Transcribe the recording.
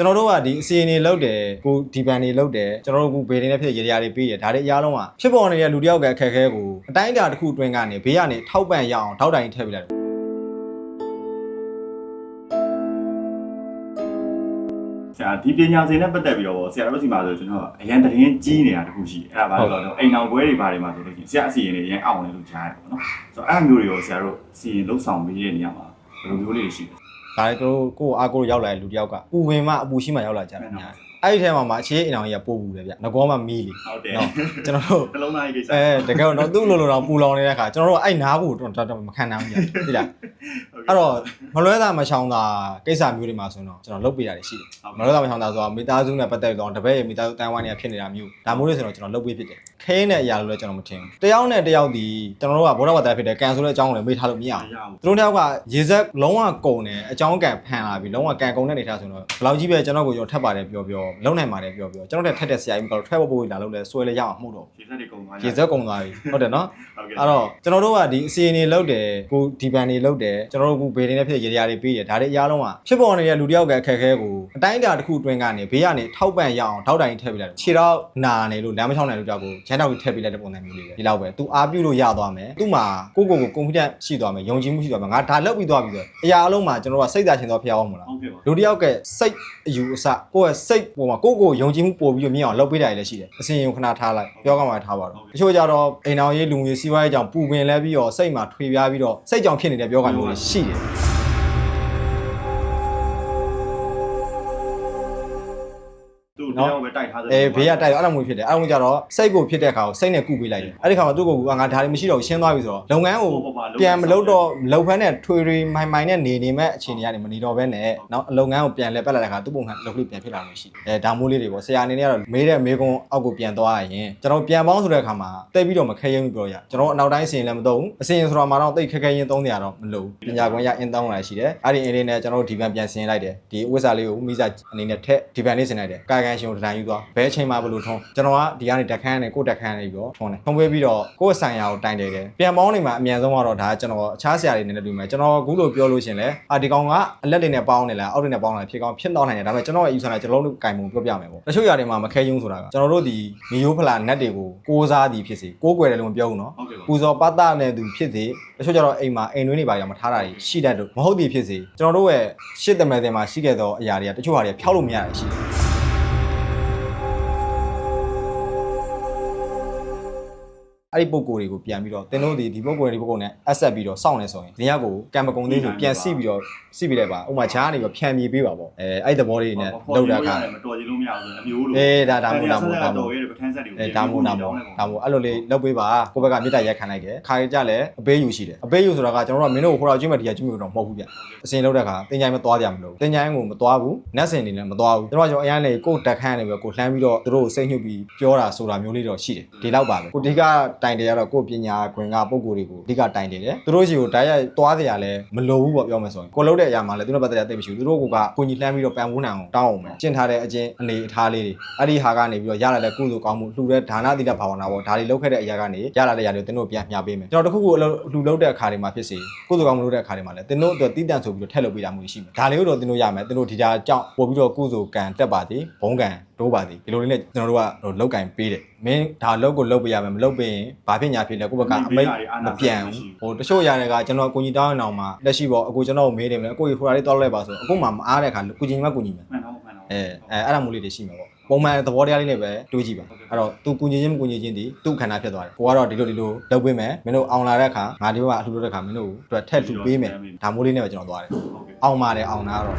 ကျွန်တော်တို့ကဒီအစီအရင်တွေလောက်တယ်ကိုဒီပန်တွေလောက်တယ်ကျွန်တော်တို့ကဘေးတွေနဲ့ဖြစ်ရေရာတွေပေးတယ်ဒါတွေအများလုံးကဖြစ်ပေါ်နေတဲ့လူတစ်ယောက်ကအခက်အခဲကိုအတိုင်းအတာတစ်ခုအတွင်းကနေဘေးကနေထောက်ပံ့ရအောင်ထောက်တိုင်ထည့်ပေးလိုက်တယ်ဆရာဒီပညာရှင်နဲ့ပတ်သက်ပြီးတော့ဆရာတို့စီမှာဆိုကျွန်တော်အရန်တရင်ကြီးနေတာတခုရှိအဲ့ဒါဘာလို့လဲဆိုတော့အိမ်အောင်ပွဲတွေဘာတွေမှာဆိုလို့ရှိရင်ဆရာအစီရင်တွေအရန်အောင်တယ်လို့ကြားရတယ်ပေါ့နော်ဆိုတော့အဲ့လိုမျိုးတွေကိုဆရာတို့စီရင်လှုပ်ဆောင်ပေးတဲ့နေရာမှာဘယ်လိုမျိုးလေးတွေရှိလဲ ဒါလည်းတို့ကိုယ့်အားကိုယ်ရောက်လာတဲ့လူတစ်ယောက်ကပူဝင်မှအပူရှိမှရောက်လာကြတယ်များ အဲ့ဒီထဲမှာမှအခြေအိမ်အောင်ကြီးကပို့ဘူးလေဗျငကောမှမီးလေဟုတ်တယ်နော်ကျွန်တော်တို့နှလုံးသားကြီးကိစ္စအဲတကယ်တော့သူ့လိုလိုတော့ပူလောင်နေတဲ့အခါကျွန်တော်တို့အဲ့နားဖို့တော့တော်တော်မခံနိုင်ဘူးဗျသိလားအဲ့တော့မလွဲတာမချောင်းတာကိစ္စမျိုးတွေမှာဆိုတော့ကျွန်တော်လုပ်ပေးတာတွေရှိတယ်မလွဲတာမချောင်းတာဆိုတာမိသားစုနဲ့ပတ်သက်တော့တပည့်ရဲ့မိသားစုတန်ဝိုင်းတွေကဖြစ်နေတာမျိုးဒါမျိုးတွေဆိုတော့ကျွန်တော်လုပ်ပေးဖြစ်တယ်ခဲနဲ့အရာလို့လည်းကျွန်တော်မထင်ဘူးတယောက်နဲ့တယောက်ဒီကျွန်တော်တို့ကဘောဓဘာသာဖြစ်တယ်ကန်ဆိုတဲ့အကြောင်းကိုလည်းမေးထားလို့မရဘူးမရဘူးသူတို့တယောက်ကရေစက်လုံးဝကုန်တယ်အကြောင်းကန်ဖန်လာပြီလုံးဝကန်ကုန်တဲ့အနေထားဆိုတော့ဘယ်လောက်ကြီးပဲကျွန်တော်ကိုကျွန်တော်ထပ်ပါတယ်ပြောပြောလုံနိုင်ပါတယ်ပြောပြောကျွန်တော်တက်ထက်တဲ့ဆရာကြီးကတော့ travel ပို့လာလို့လဲဆွဲလဲရအောင်မှုတော့ရေစက်တွေကုန်သွားရေစက်ကုန်သွားပြီဟုတ်တယ်နော်ဟုတ်ကဲ့အဲ့တော့ကျွန်တော်တို့ကဒီအစီအရင်တွေလောက်တယ်ကိုဒီပန်တွေလောက်တယ်ကျွန်တော်တို့ကဘေးတွေနဲ့ဖြစ်ရေရာတွေပေးတယ်ဒါတွေအများလုံးကဖြစ်ပေါ်နေတဲ့လူတစ်ယောက်ကအခက်အခဲကိုအတိုင်းအတာတစ်ခုအတွင်းကနေဘေးကနေထောက်ပံ့ရအောင်ထောက်တိုင်ထည့်ပေးလိုက်တယ်ခြေတော့နာနေလို့လမ်းမချောင်းနိုင်လို့ကြောက်ကိုချမ်းတောက်ကြီးထည့်ပေးလိုက်တဲ့ပုံစံမျိုးလေးပဲဒီလောက်ပဲ तू အားပြုလို့ရသွားမယ်သူ့မှာကိုယ့်ကိုယ်ကို confidence ရှိသွားမယ်ယုံကြည်မှုရှိသွားမယ်ငါဒါလောက်ပြီးသွားပြီဆိုအရာအလုံးမှာကျွန်တော်တို့ကစိတ်သာရှင်တော့ဖျောက်အောင်မလားဟုတ်ကဲ့ပါလူတစ်ယောက်ကစိတ်အယူအဆကိုယ့်ရဲ့စိတ်ပေါ်မှာကိုယ့်ကိုယ်ယုံကြည်မှုပို့ပြီးတော့မြင်အောင်လုပ်ပေးတာလည်းရှိတယ်အစင်ရုံခဏထားလိုက်ပြောကောင်းမှထားပါတော့တချို့ကြတော့အိမ်တော်ရေးလူငွေစီးပွားရေးကြောင့်ပူပင်လဲပြီးတော့စိတ်မှာထွေပြားပြီးတော့စိတ်ကြောင့်ဖြစ်နေတဲ့ပြောကမျိုးတွေရှိတယ် သူ့တရားပဲတိုက်ထားတယ်အဲဘေးကတိုက်တော့အဲ့လိုမျိုးဖြစ်တယ်အဲ့လိုမျိုးကြတော့စိတ်ကိုဖြစ်တဲ့အခါကိုစိတ်နဲ့ကုပေးလိုက်တယ်အဲ့ဒီခါမှာသူ့ကိုယ်ကငါဒါတွေမရှိတော့ဘူးရှင်းသွားပြီဆိုတော့လုပ်ငန်းကိုပြန်မလုပ်တော့လုပ်ဖမ်းနဲ့ထွေထွေမိုင်မိုင်နဲ့နေနေမဲ့အခြေအနေကနေမနေတော့ဘဲနဲ့နောက်လုပ်ငန်းကိုပြန်လဲပက်လိုက်တဲ့အခါသူ့ပုံစံလုပ်လို့ပြန်ဖြစ်လာလို့ရှိတယ်အဲဒါမိုးလေးတွေပေါ့ဆရာအနေနဲ့ကတော့မေးတဲ့မေးခွန်းအောက်ကိုပြန်သွားရရင်ကျွန်တော်ပြန်ပေါင်းဆိုတဲ့အခါမှာတိတ်ပြီးတော့မခဲရင်ပြောရကျွန်တော်အနောက်တိုင်းစင်လည်းမသုံးဘူးအစင်ဆိုတော့မှတော့တိတ်ခက်ခဲရင်သုံးနေရတော့မလို့ပညာကွင်းရအင်းတောင်းလာရှိတယ်အဲ့ဒီအင်းလေးနဲ့ကျွန်တော်ဒီဘန်ပြန်ဆင်းလိုက်တယ်ဒီဝစ်စာလေးကိုမိစာအနေနဲ့ထက်ဒီဘန်လေးဆင်းလိုက်တယ်ကာကန်ရှင်ကိုတတိုင်းယူသွားဘဲချိန်မှာဘလို့ထုံးကျွန်တော်ကဒီကနေတက်ခန်းနဲ့ကိုတက်ခန်းနဲ့ပြီးတော့ထုံးတယ်ထုံးပေးပြီးတော့ကိုယ့်ဆိုင်ရာကိုတိုင်တယ်တယ်ပြန်ပေါင်းနေမှာအမြန်ဆုံးကတော့ဒါကျွန်တော်အခြားဆရာတွေနဲ့လည်းတွေ့မယ်ကျွန်တော်အခုလိုပြောလို့ရှင်လဲအာဒီကောင်ကအလက်တွေနဲ့ပေါင်းနေလားအောက်တွေနဲ့ပေါင်းနေလားဖြစ်ကောင်းဖြစ်တော့နိုင်တယ်ဒါပေမဲ့ကျွန်တော်ရဲ့ယူဆတာကျွန်တော်တို့ကင်ပုံပြောပြမယ်ပေါ့တချို့ຢာတွေမှာမခဲယုံဆိုတာကကျွန်တော်တို့ဒီမီယိုဖလာနက်တွေကိုကိုးစားသည်ဖြစ်စေကိုးကွယ်တယ်လို့မပြောဘူးနော်ဟုတ်ကဲ့ပါပူဇော်ပတနဲ့သူဖြစ်စေတချို့ကျတော့အိမ်မှာအိမ်တွင်းတွေပါရမထားတာတွေရှိတတ်လို့မဟုတ်သည်ဖြစ်စေကျွန်တော်တို့ရဲ့ရှစ်တမဲတင်မှာရှိခဲ့သောအရာတွေကတချို့ဟာတွေဖျောက်လို့မရတာရှိတယ် အဲ့ဒီပုံကိုယ်တွေကိုပြန်ပြီးတော့သင်တို့ဒီဒီပုံကိုယ်တွေဒီပုံကိုယ်နဲ့အဆက်ပြီးတော့စောင့်နေဆိုရင်ဒီရက်ကိုကံမကုံသေးလို့ပြန်စီပြီးတော့စီပြီးလိုက်ပါဥပမာဂျားကနေပြီးဖြန်ပြေးပေးပါပေါ့အဲအဲ့ဒီသဘောလေးနဲ့လောက်တာခါမတော်ကြည့်လို့မရဘူးဆိုအမျိုးလိုအေးဒါဒါမို့ဒါမို့ဒါမို့တော်ရဲ့ပထန်းဆက်တွေကိုအဲဒါမို့ဒါမို့ဒါမို့အဲ့လိုလေးလုပ်ပေးပါကိုယ့်ဘက်ကမြေတားရက်ခံလိုက်တယ်ခါရကြလည်းအပေးယူရှိတယ်အပေးယူဆိုတာကကျွန်တော်တို့ကမင်းတို့ကိုခေါ်တော့ကျွေးမယ်ဒီကကျွေးမယ်တော့မဟုတ်ဘူးဗျအစင်လုပ်တဲ့ခါတင်ချိုင်းမသွားကြမလို့တင်ချိုင်းကိုမသွားဘူးနတ်စင်နေလည်းမသွားဘူးကျွန်တော်ကကျွန်တော်အရန်လေးကိုယ်တက်ခန်းနေပြီးကိုလှမ်းပြီးတော့သူတို့ကိုစိတ်ညှုပ်ပြီးပြောတာဆိုတာမျိုးလေးတော့ရှိတယ်ဒီလောက်ပါပဲကိုဒီကတိုင်တယ်ရတော့ကိုပညာခွင်ကပုံကိုယ်တွေကိုအဓိကတိုင်တယ်တယ်သူတို့စီကိုတိုက်ရိုက်သွားကြရလဲမလိုဘူးပေါ့ပြောမယ်ဆိုရင်ကိုလုပ်တဲ့အရာမှာလည်းသူတို့ပတ်သက်တဲ့သိမရှိဘူးသူတို့ကကိုကြီးလှမ်းပြီးတော့ပန်ဝန်းနိုင်အောင်တောင်းအောင်မယ်ကျင့်ထားတဲ့အချင်းအနေအထားလေးတွေအဲ့ဒီဟာကနေပြီးတော့ရလာတဲ့ကုသိုလ်ကောင်းမှုလှူတဲ့ဒါနတိတဘာဝနာပေါ့ဒါတွေလုပ်ခဲ့တဲ့အရာကနေရလာတဲ့အရာတွေတင်းတို့ပြန်မျှပေးမယ်ကျွန်တော်တခုခုအလုပ်လှူလုပ်တဲ့အခါတွေမှာဖြစ်စေကုသိုလ်ကောင်းမှုလုပ်တဲ့အခါတွေမှာလည်းတင်းတို့အတွက်တီးတန့်ဆိုပြီးတော့ထည့်လုပ်ပေးတာမျိုးရှိမယ်ဒါလေးကိုတော့တင်းတို့ရမယ်တင်းတို့ဒီကြားကြောင့်ပို့ပြီးတော့ကုသိုလ်ကံတက်ပါသည်ဘုံကံ တိုးပါသည်ဒီလိုလေးနဲ့ကျွန်တော်တို့ကလောက်ကင်ပေးတယ်မင်းဒါလုပ်ကိုလုပ်ပေးရမယ်မလုပ်ပေးရင်ဘာဖြစ်ညာဖြစ်လဲကိုယ့်ဘက်ကအမိတ်မပြန်ဘူးဟိုတချို့ຢာတွေကကျွန်တော်အကူကြီးတောင်းအောင်မှာလက်ရှိပေါ့အကူကျွန်တော်ကိုမေးတယ်မယ်အကူကြီးဟိုဟာလေးတောက်လိုက်ပါဆိုအခုမှမအားတဲ့အခါကုကြီးမှကုကြီးမယ်မှန်တော့မှန်တော့အဲအဲအဲ့ဒါမျိုးလေးတွေရှိမှာပေါ့ပုံမှန်သဘောတရားလေးနဲ့ပဲတွေးကြည့်ပါအဲ့တော့ तू ကုညီချင်းမကုညီချင်းဒီသူ့ခန္ဓာဖြစ်သွားတယ်ကိုကတော့ဒီလိုဒီလိုလုပ်ပေးမယ်မင်းတို့အောင်လာတဲ့အခါငါဒီဘက်ကအလှူလုပ်တဲ့အခါမင်းတို့အတွက်ထက်လှူပေးမယ်ဒါမျိုးလေးနဲ့ပဲကျွန်တော်သွားတယ်ဟုတ်ကဲ့အောင်ပါတယ်အောင်တာကတော့